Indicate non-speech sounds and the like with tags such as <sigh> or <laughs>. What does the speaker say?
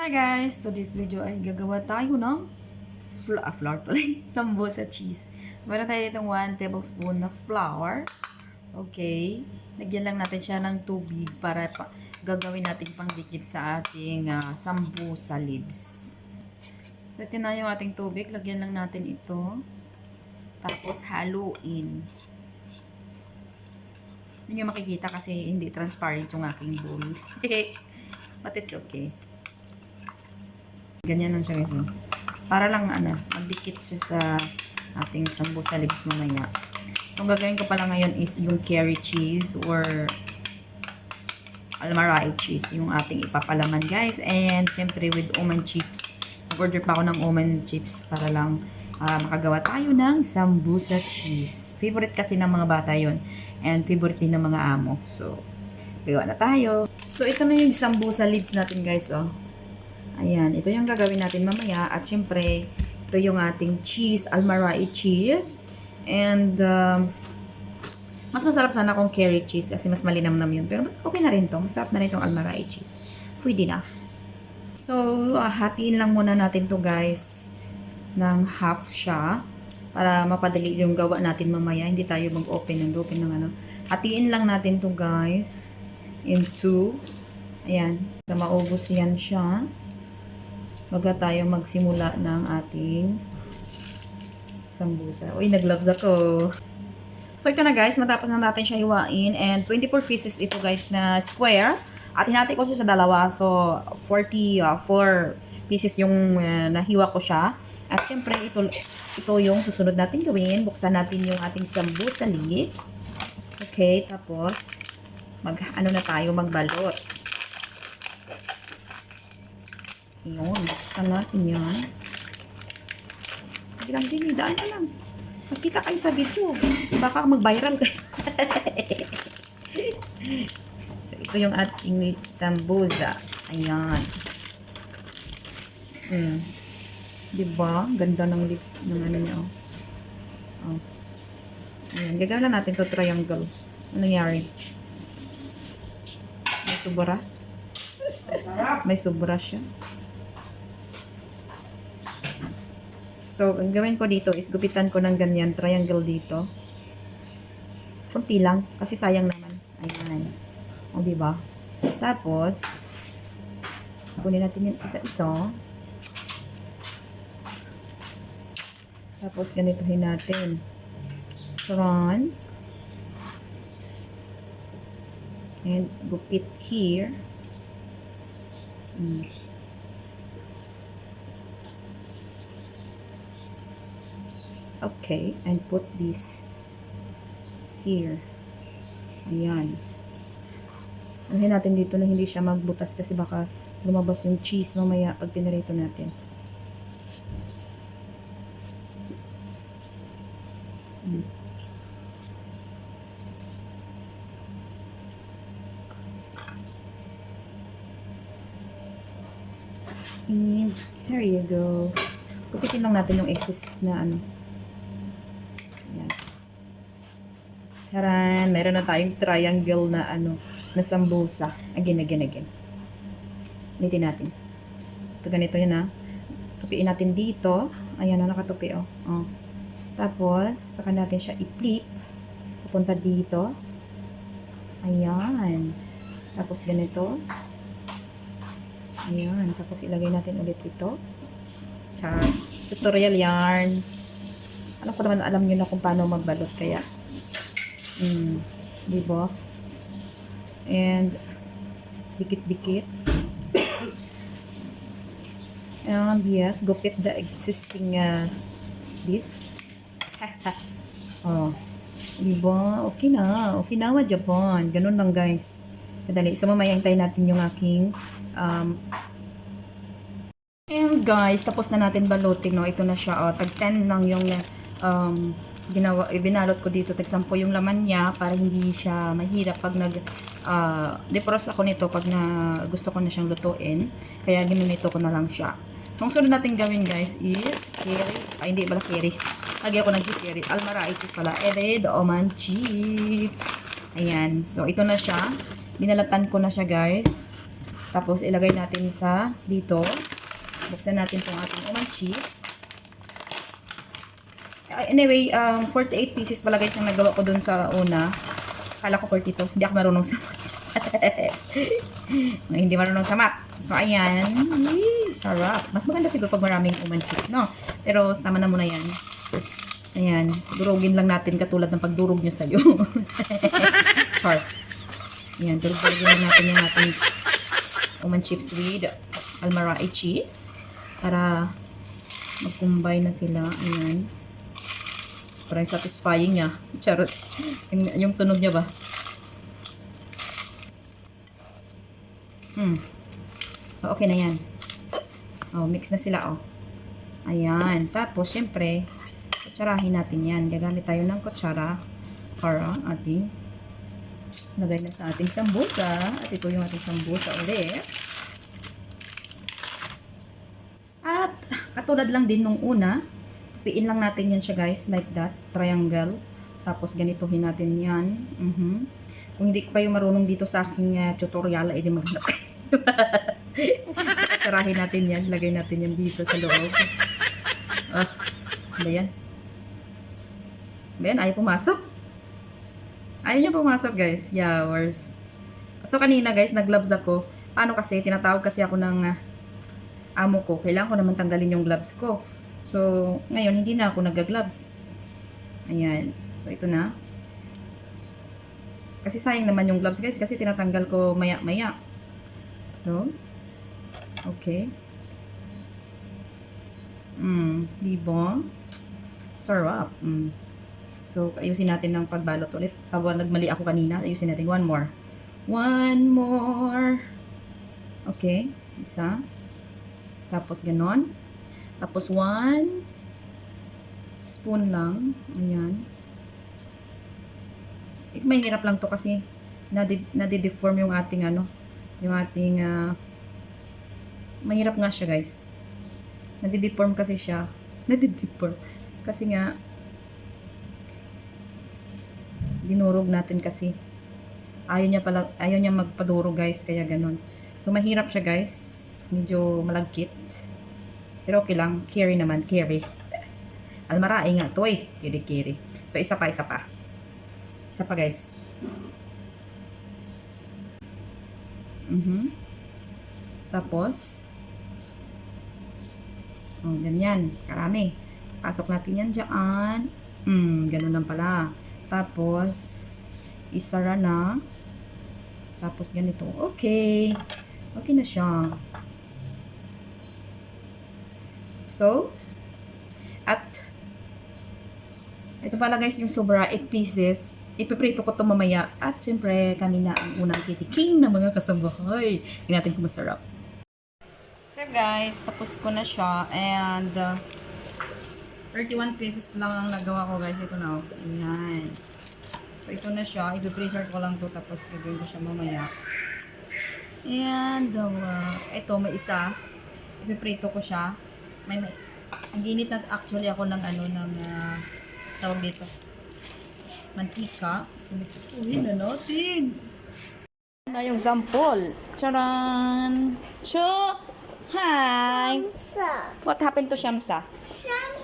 Hi guys! To this video ay gagawa tayo ng fla ah, flour pala. <laughs> Sambosa cheese. Meron tayo itong 1 tablespoon na flour. Okay. Lagyan lang natin siya ng tubig para pa gagawin natin pangdikit sa ating uh, sambosa leaves. So, ito na yung ating tubig. Lagyan lang natin ito. Tapos, haluin. Hindi nyo makikita kasi hindi transparent yung aking bowl. <laughs> But it's okay. Ganyan lang siya guys. oh. Para lang ano, magdikit siya sa ating sambusa leaves mamaya. So, ang gagawin ko pala ngayon is yung curry cheese or almarai cheese, yung ating ipapalaman guys. And, syempre with almond chips. Nag-order pa ako ng almond chips para lang ah, makagawa tayo ng sambusa cheese. Favorite kasi ng mga bata yon And favorite din ng mga amo. So, gawa na tayo. So, ito na yung sambusa leaves natin guys, oh. Ayan, ito yung gagawin natin mamaya. At syempre, ito yung ating cheese, almarai cheese. And, um, mas masarap sana kung curry cheese kasi mas malinamnam yun. Pero okay na rin to. Masarap na rin itong almarai cheese. Pwede na. So, ah, hatiin lang muna natin to guys ng half siya para mapadali yung gawa natin mamaya. Hindi tayo mag-open and open ng ano. Hatiin lang natin to guys into ayan, sa maubos yan siya baga tayo magsimula ng ating sambusa. Uy, nagloves ako. So, ito na guys. Matapos na natin siya hiwain. And 24 pieces ito guys na square. At hinati ko siya sa dalawa. So, 40, uh, 4 pieces yung uh, nahiwa ko siya. At syempre, ito, ito yung susunod natin gawin. Buksan natin yung ating sambusa leaves. Okay, tapos, mag, ano na tayo, magbalot. Yun, buksan natin yan. Sige lang, Jimmy, daan na lang. Magkita kayo sa video. Baka mag-viral kayo. <laughs> so, ito yung ating sambusa. Ayan. Mm. Diba? Ganda ng lips ng ano niya. Oh. oh. Ayan. Gagawin lang natin to triangle. Ano nangyari? May subra? May subra siya. So, ang gawin ko dito is gupitan ko ng ganyan, triangle dito. Kunti lang, kasi sayang naman. Ayan. O, diba? Tapos, kunin natin yung isa-isa. Tapos, ganitohin natin. Run. And, gupit here. Mm. Okay, and put this here. Ayan. Anuhin natin dito na hindi siya magbutas kasi baka lumabas yung cheese mamaya pag pinarito natin. Hmm. And here you go. Kupitin lang natin yung excess na ano. Ayan. Charan! Meron na tayong triangle na ano, na sambusa. Again, again, again. Ulitin natin. Ito ganito yun ha. Tupiin natin dito. Ayan na, nakatupi oh. oh. Tapos, saka natin siya i-flip. Pupunta dito. Ayan. Tapos ganito. Ayan. Tapos ilagay natin ulit ito. Char. Tutorial yarn. Alam ko naman, alam nyo na kung paano magbalot. Kaya, mm, di ba? And, dikit-dikit. And yes, gupit the existing uh, this. <laughs> oh. Di ba? Okay na. Okay na, wa Japan. Ganun lang, guys. Kadali. So, mamaya hintayin natin yung aking um, And guys, tapos na natin balutin, no? Ito na siya, oh. Tag 10 lang yung um, ginawa, ibinalot ko dito. Tag 10 yung laman niya para hindi siya mahirap pag nag uh, defrost ako nito pag na gusto ko na siyang lutuin. Kaya ginanito ko na lang siya. So, ang sunod natin gawin guys is curry. Ay, hindi pala curry. Lagi ako nag-curry. Almarai cheese pala. Ere, oman chips. Ayan. So, ito na siya. Binalatan ko na siya guys. Tapos, ilagay natin sa dito. Buksan natin itong ating oman chips. Anyway, um, 48 pieces pala guys ang nagawa ko dun sa una. Kala ko 42. Hindi ako marunong sa <laughs> Hindi marunong sa math. So, ayan. Yee, sarap. Mas maganda siguro pag maraming oman chips, no? Pero, tama na muna yan. Ayan. Durugin lang natin katulad ng pagdurog nyo sa'yo. <laughs> Char. Ayan. Durug-durugin lang natin yung ating oman chips with almarai cheese. Para mag-combine na sila. Ayan. Parang satisfying niya. Charot. Yung, yung tunog niya ba? Hmm. So, okay na yan. Oh, mix na sila, oh. Ayan. Tapos, syempre, kutsarahin natin yan. Gagamit tayo ng kutsara para ating lagay na sa ating sambusa. At ito yung ating sambusa ulit. At, katulad lang din nung una, piin lang natin yan siya guys, like that, triangle. Tapos, ganituhin natin yan. Mhm. Kung hindi ko kayo marunong dito sa aking uh, tutorial, edi maghanap. <laughs> Sarahin natin yan. Lagay natin yan dito sa loob. Ah, ano yan? Ba yan? Ayaw pumasok? Ayaw niya pumasok, guys. Yowers. So, kanina, guys, nag-gloves ako. Paano kasi? Tinatawag kasi ako ng ah, amo ko. Kailangan ko naman tanggalin yung gloves ko. So, ngayon, hindi na ako nag-gloves. Ayan. So, ito na. Kasi sayang naman yung gloves, guys. Kasi tinatanggal ko maya-maya. So, okay. Mm, di ba? Sarap. Mm. So, ayusin natin ng pagbalot ulit. Habang nagmali ako kanina, ayusin natin. One more. One more. Okay. Isa. Tapos ganon. Tapos one spoon lang. Ayan. Eh, mahirap lang to kasi nadideform yung ating ano, yung ating ah, mahirap nga siya guys. Nadideform kasi siya. <laughs> Nadideform. Kasi nga dinurog natin kasi ayaw niya pala ayaw niya magpadurog guys kaya ganun. So mahirap siya guys. Medyo malagkit. Pero okay lang. Carry naman. Carry. Almarai nga to eh. Carry, carry. So isa pa, isa pa. Isa pa guys. Mhm. Tapos, oh, ganyan. Karami. Pasok natin yan dyan. Hmm, ganun lang pala. Tapos, isara na. Tapos, ganito. Okay. Okay na siya. So, at, ito pala guys yung sobra 8 pieces. Ipiprito ko to mamaya. At syempre, kami na ang unang kitiking ng mga kasambahay. Tingnan natin kung masarap. So guys, tapos ko na siya. And, uh, 31 pieces lang ang nagawa ko guys. Ito na. oh. Ayan. So, ito na siya. Ipipreserve ko lang to tapos gagawin ko siya mamaya. And, uh, ito, may isa. Ipiprito ko siya. May, may, ang ginit na actually ako ng ano, ng, uh, tawag dito, mantika. Uwi na natin. Na yung sample. Charan! Sho! Hi! Shamsa. What happened to Shamsa? Shamsa.